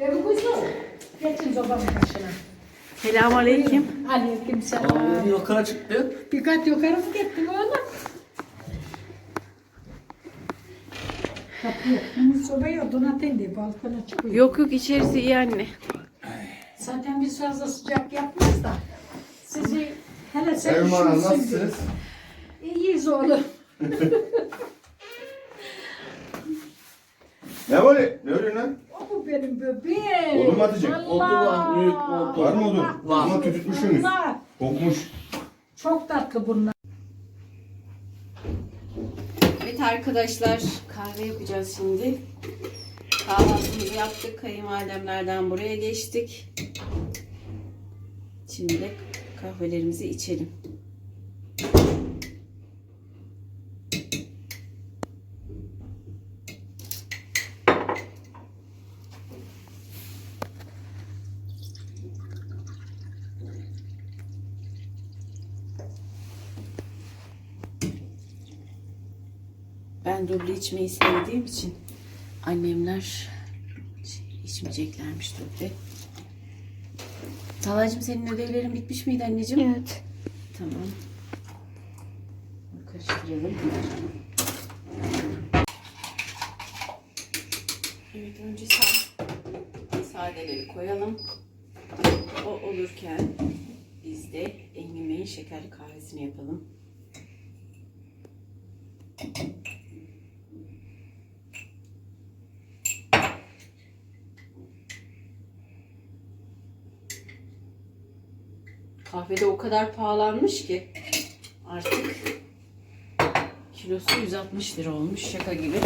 Evi kuzum. Geçin sobanın başına. Selamun aleyküm. Aleyküm selam. Yukarı çıktı. Bir kat yukarı mı gittin oğlum? Kapı yok. Bunun sobayı odun atayım diye balkona çıkıyor. Yok yok içerisi iyi anne. Zaten biz fazla sıcak yapmaz da. Sizi hele sen Erman Hanım üşürsün diye. nasılsınız? İyiyiz oğlum. Ne böyle? Ne öyle lan? Benim bebeğim. Odun mu atacak? Odun var, büyük. Var mı odun? Var. Ama tütütmüşsünüz. Bunlar Kokmuş. çok tatlı bunlar. Evet arkadaşlar kahve yapacağız şimdi. Kahvaltımızı yaptık. Kayınvalidemlerden buraya geçtik. Şimdi de kahvelerimizi içelim. Ben duble içmeyi sevdiğim için annemler içmeyeceklermiş duble. Talacığım senin ödevlerin bitmiş miydi anneciğim? Evet. Tamam. Bunu Karıştıralım. Evet önce sa- sadeleri koyalım. O olurken biz de Engin Bey'in şekerli kahvesini yapalım. Kahve de o kadar pahalanmış ki artık kilosu 160 lira olmuş şaka gibi.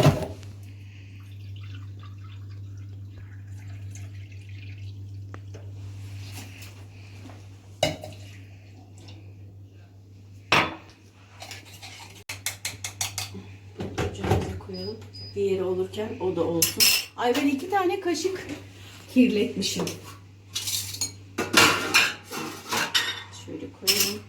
Koyalım. Diğeri olurken o da olsun. Ay ben iki tane kaşık kirletmişim. Şöyle koyalım.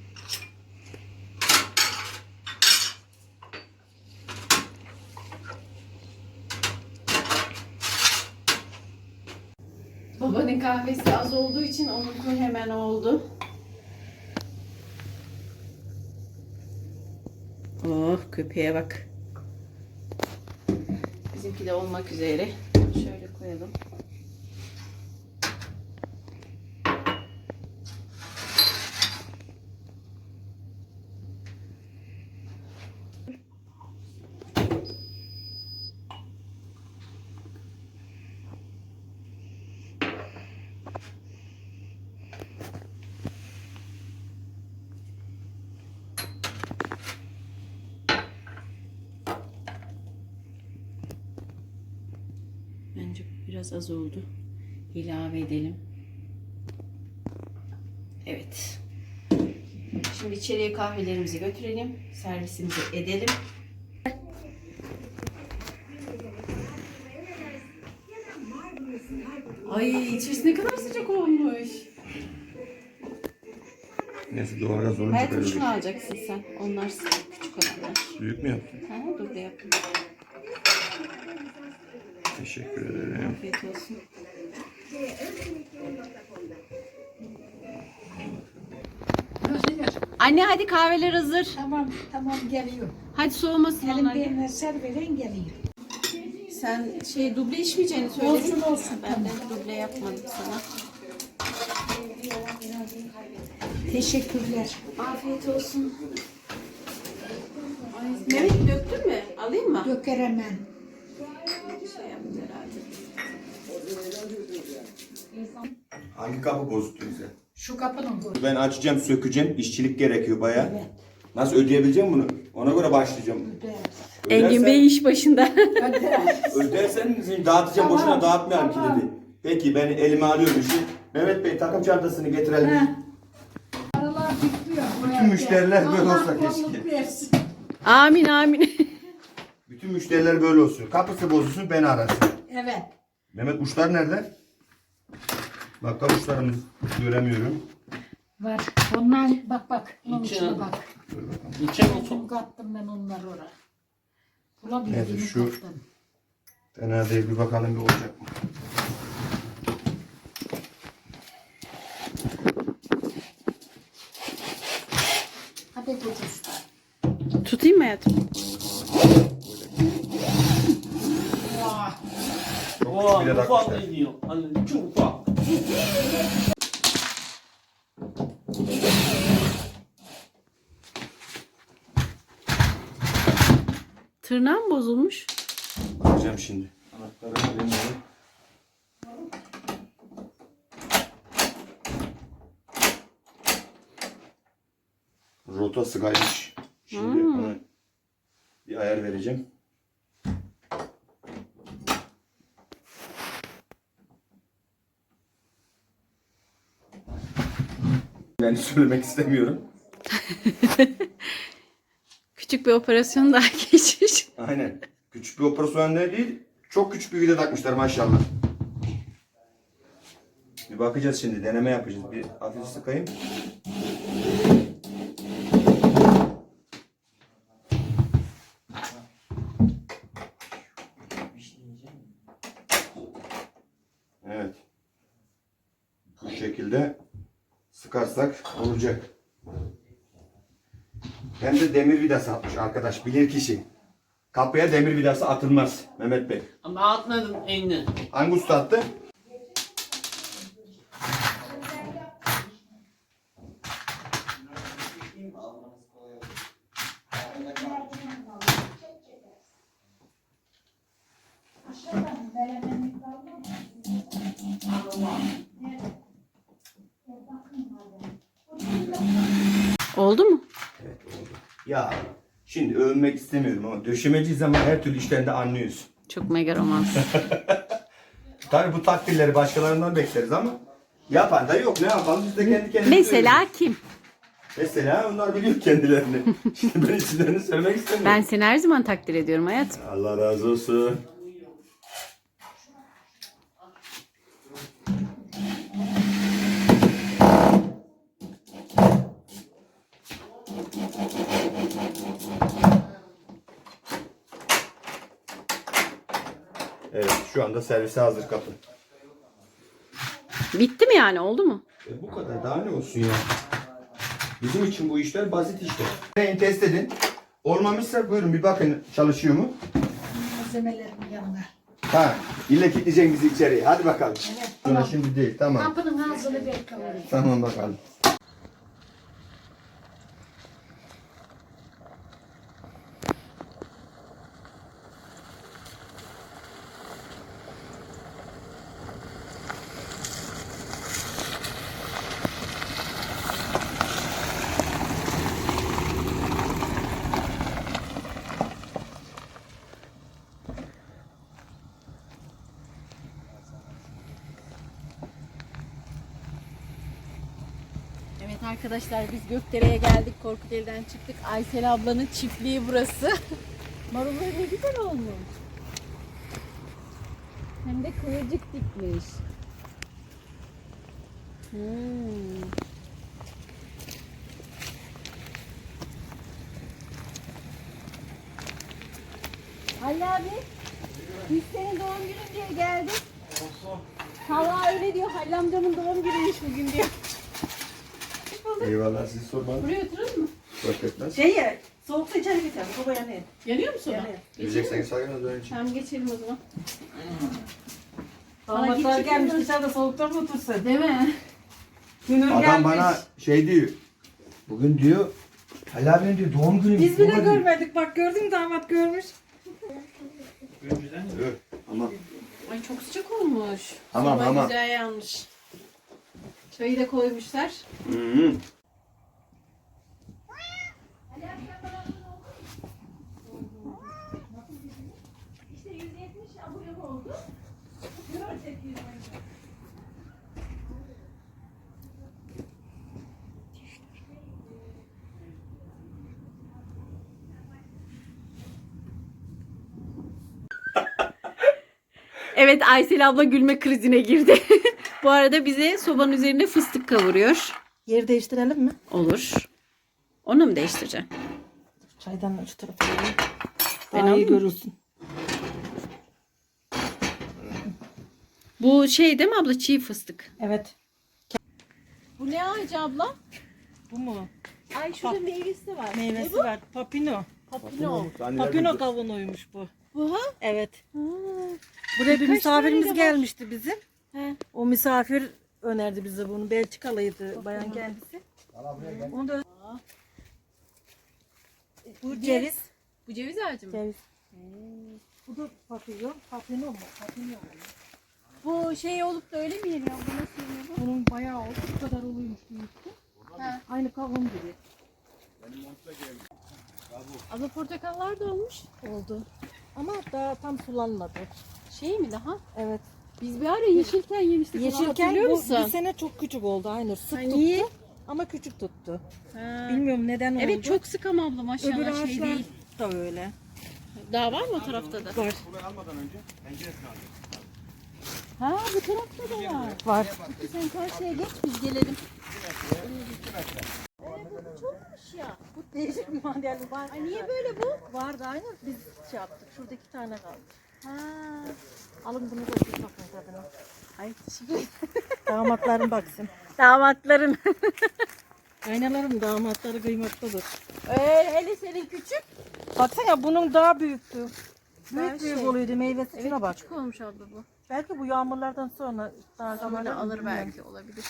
Babanın kahvesi az olduğu için onunki hemen oldu. Oh köpeğe bak. Bizimki de olmak üzere. Şöyle koyalım. Bence bu biraz az oldu. İlave edelim. Evet. Şimdi içeriye kahvelerimizi götürelim. Servisimizi edelim. Ay içerisi ne kadar sıcak olmuş. Neyse doğalgaz olunca Hayatım şunu alacaksın sen. Onlar sıcak küçük olanlar. Büyük mü yaptın? Ha, dur da yapayım. Teşekkür ederim. Afiyet olsun. Anne hadi kahveler hazır. Tamam tamam geliyor. Hadi soğumasın Elim onlar. birine ser veren geliyor. Sen şey duble içmeyeceğini söyledin. Olsun, olsun, Ben de duble yapmadım sana. Teşekkürler. Afiyet olsun. Mehmet döktün mü? Alayım mı? Döker hemen. Şey yaptı herhalde. Hangi kapı bozuk bize? Şu kapının koy. Ben açacağım, sökeceğim. İşçilik gerekiyor baya. Evet. Nasıl ödeyebileceğim bunu? Ona göre başlayacağım. Öder. Engin Bey iş başında. Öder. Ödersen dağıtacağım. Tamam, Boşuna dağıtmayalım tamam. kilidi. Peki ben elime alıyorum işi. Mehmet Bey takım çantasını getirelim. Heh. Aralar bitmiyor. Bütün müşteriler böyle olsa keşke. versin. amin amin. Bütün müşteriler böyle olsun. Kapısı bozulsun beni arasın. Evet. Mehmet uçlar nerede? Bak kavuşlarımız göremiyorum. Var. Onlar bak bak. İçine- bak. İçe mi Çok kattım ben onları oraya. Bulabildiğimi Neyse, şu- kattım. Fena değil bir bakalım bir olacak mı? Hadi ucuz. Tutayım mı hayatım? Oo, bile ufak takmışlar. ne diyor? Hani çok ufak. Tırnağım bozulmuş. Bakacağım şimdi. Anahtarı alayım onu. Rotası kaymış. Şimdi ona bir ayar vereceğim. Ben söylemek istemiyorum. Küçük bir operasyon daha geçmiş. Aynen. Küçük bir operasyon değil. Çok küçük bir vida takmışlar maşallah. Bir bakacağız şimdi. Deneme yapacağız. Bir hafif sıkayım. Evet. Bu şekilde sıkarsak olacak. Hem de demir vidası atmış arkadaş. Bilir kişi. Kapıya demir vidası atılmaz Mehmet Bey. Ama atmadım elini. Hangi usta attı? Oldu mu? Evet oldu. Ya şimdi övünmek istemiyorum ama döşemeci zaman her türlü işten de anlıyoruz. Çok mega romans. Tabii bu takdirleri başkalarından bekleriz ama yapan da yok. Ne yapalım biz de kendi kendimize Mesela kim? Mesela onlar biliyor kendilerini. Şimdi ben isimlerini söylemek istemiyorum. Ben seni her zaman takdir ediyorum hayatım. Allah razı olsun. Evet şu anda servise hazır kapı. Bitti mi yani oldu mu? E bu kadar daha ne olsun ya. Bizim için bu işler basit işler. Deneyin test edin. Olmamışsa buyurun bir bakın çalışıyor mu? Malzemelerin yanına. Ha, ille kilitleyeceksin bizi içeriye. Hadi bakalım. Evet, tamam. şimdi değil. Tamam. Kapının ağzını bir kavurayım. Tamam bakalım. Evet arkadaşlar biz Gökdere'ye geldik. Korkuteli'den çıktık. Aysel ablanın çiftliği burası. Marulları ne güzel olmuş. Hem de kıvırcık dikmiş. Hmm. Ali abi biz senin doğum günün diye geldik. Hava öyle diyor. Halil amcamın doğum günüymüş bugün diyor. Eyvallah sizi sormalı. Buraya oturur mu? Fark etmez. Şey ya, soğuksa içeri geçelim. Soba yanıyor. Yanıyor mu soba? Yanıyor. Gidecekseniz sakın dönün için. Tamam geçelim o zaman. Damatlar gidecek gelmiş mi? dışarıda soğukta mı otursun? Değil mi? Dünür Adam gelmiş. bana şey diyor. Bugün diyor Halil abinin diyor doğum günü. Biz bile görmedik. Bak gördün mü damat görmüş. Evet. Ama Ay çok sıcak olmuş. Tamam, Soba tamam. güzel yanmış. Çayı da koymuşlar. Hı-hı. Evet Aysel abla gülme krizine girdi. Bu arada bize sobanın üzerinde fıstık kavuruyor. Yer değiştirelim mi? Olur. Onu mu değiştireceğim? Çaydan şu tarafa alayım. Ben Daha iyi alayım görürsün. Bu şey değil mi abla çiğ fıstık? Evet. Bu ne ağacı abla? Bu mu? Ay şurada meyvesi var. Meyvesi var. Papino. Papino. Papino kavunuymuş bu. Bu ha? Evet. Buraya bir misafirimiz tane de var. gelmişti bizim. He. O misafir önerdi bize bunu. Belçikalıydı bayan kendisi. Onu da bu ceviz. Bu ceviz ağacı mı? Ceviz. Bu da papilyon. Papino mu? Papino mu? Bu şey olup da öyle mi yeniyor? Bu nasıl yeniyor bu? Bunun bayağı oldu. Bu kadar oluyormuş büyüktü. Ha. Aynı kavun gibi Abla portakallar da olmuş. oldu. Ama daha tam sulanmadı. Şey mi daha? Evet. Biz bir ara yeşilken yemiştik. Yeşilken bu, musun? bu sene çok küçük oldu. Aynı sık Ha, tuttu. Ama küçük tuttu. Ha. Bilmiyorum neden oldu. Evet çok sık ama abla maşallah Öbür şey ağaçlar değil. da öyle. Daha var mı o tarafta da? Var. almadan önce penceresini aldım. Ha bu tarafta da var. Var. Sen karşıya geç biz gelelim. Çokmuş ya. Bu değişik model var. Ay niye böyle bu? Vardı aynı. Biz şey yaptık. Şurada iki tane kaldı. Ha. Alın bunu da bir bakın tadına. Ay teşekkür Damatlarım baksın. Damatların. Aynalarım damatları kıymetlidir. Ee, hele senin küçük. Baksana bunun daha büyüktü. Büyük büyük şey. oluyordu meyvesi. Evet Şuna bak. küçük olmuş abla bu. Belki bu yağmurlardan sonra daha Zamanla zamanla alır belki olabilir.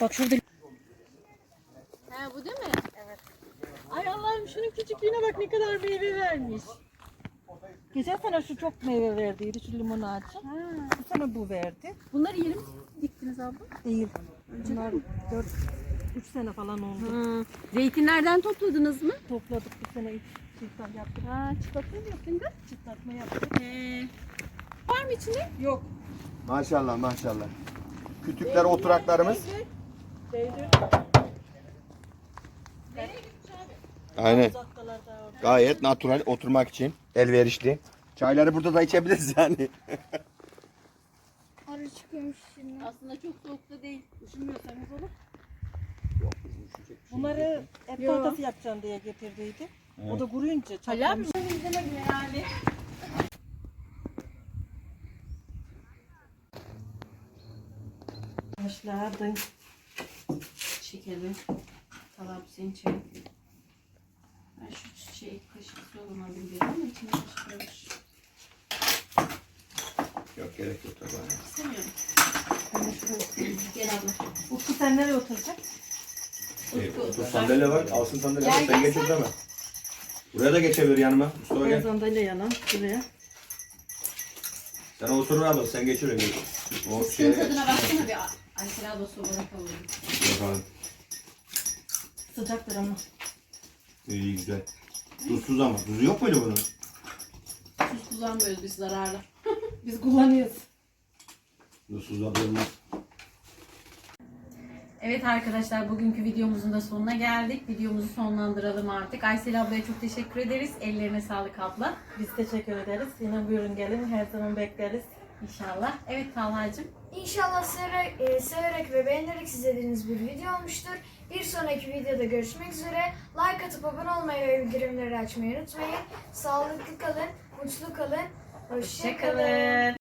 Bak şurada Ha bu değil mi? Evet. Ay Allah'ım şunun küçüklüğüne bak ne kadar meyve vermiş. geçen sene şu çok meyve verdiydi şu limon ağacı. Ha. Bu sene bu verdi. Bunları yeni mi diktiniz abla? Değil. Bunlar 4 3 sene falan oldu. Hı. Zeytinlerden topladınız mı? Topladık bu sene ilk çiftler yaptık. Ha çıtlatma mı yaptın da? Çıtlatma yaptık. He. Var mı içinde? Yok. Maşallah maşallah. Kütükler oturaklarımız. Aynen. Uzaktalar da orada. Gayet natural oturmak için elverişli. Çayları burada da içebiliriz yani. Arı çıkıyormuş şimdi. Aslında çok soğuk da değil. Üşümüyorsanız olur. Bunları et Yok. tahtası yapacağım diye getirdiydi. O da kuruyunca Hala mı? çatlamış. İzlemedim herhalde. Başlardı. Çekelim. Talap senin çay. Ben şu şey kaşık solum alayım dedim ama içine kaşık koymuş. Yok gerek yok tabii. İstemiyorum. Gel abla. Utku sen nereye oturacak? Utku. sandalye var. Alsın sandalye Gel, var. Sen gel getir deme. Buraya da geçebilir yanıma. Mustafa gel. sandalye yana. Buraya. Sen otur abla. Sen geçir öyle. O Suyun şey tadına baksana bir. Aysel abla sobada kavurdu. Bakalım. Sıcaktır ama. İyi güzel. Tuzsuz ama. Tuzu yok muydu bunun? Tuz kullanmıyoruz biz zararlı. Biz kullanıyoruz. Tuzsuz da olmaz. Evet arkadaşlar bugünkü videomuzun da sonuna geldik. Videomuzu sonlandıralım artık. Aysel ablaya çok teşekkür ederiz. Ellerine sağlık abla. Biz teşekkür ederiz. Yine buyurun gelin. Her zaman bekleriz. İnşallah. Evet Talha'cığım. İnşallah severek, e, severek ve beğenerek izlediğiniz bir video olmuştur. Bir sonraki videoda görüşmek üzere. Like atıp abone olmayı ve bildirimleri açmayı unutmayın. Sağlıklı kalın, mutlu kalın. Hoşça kalın. Hoşçakalın.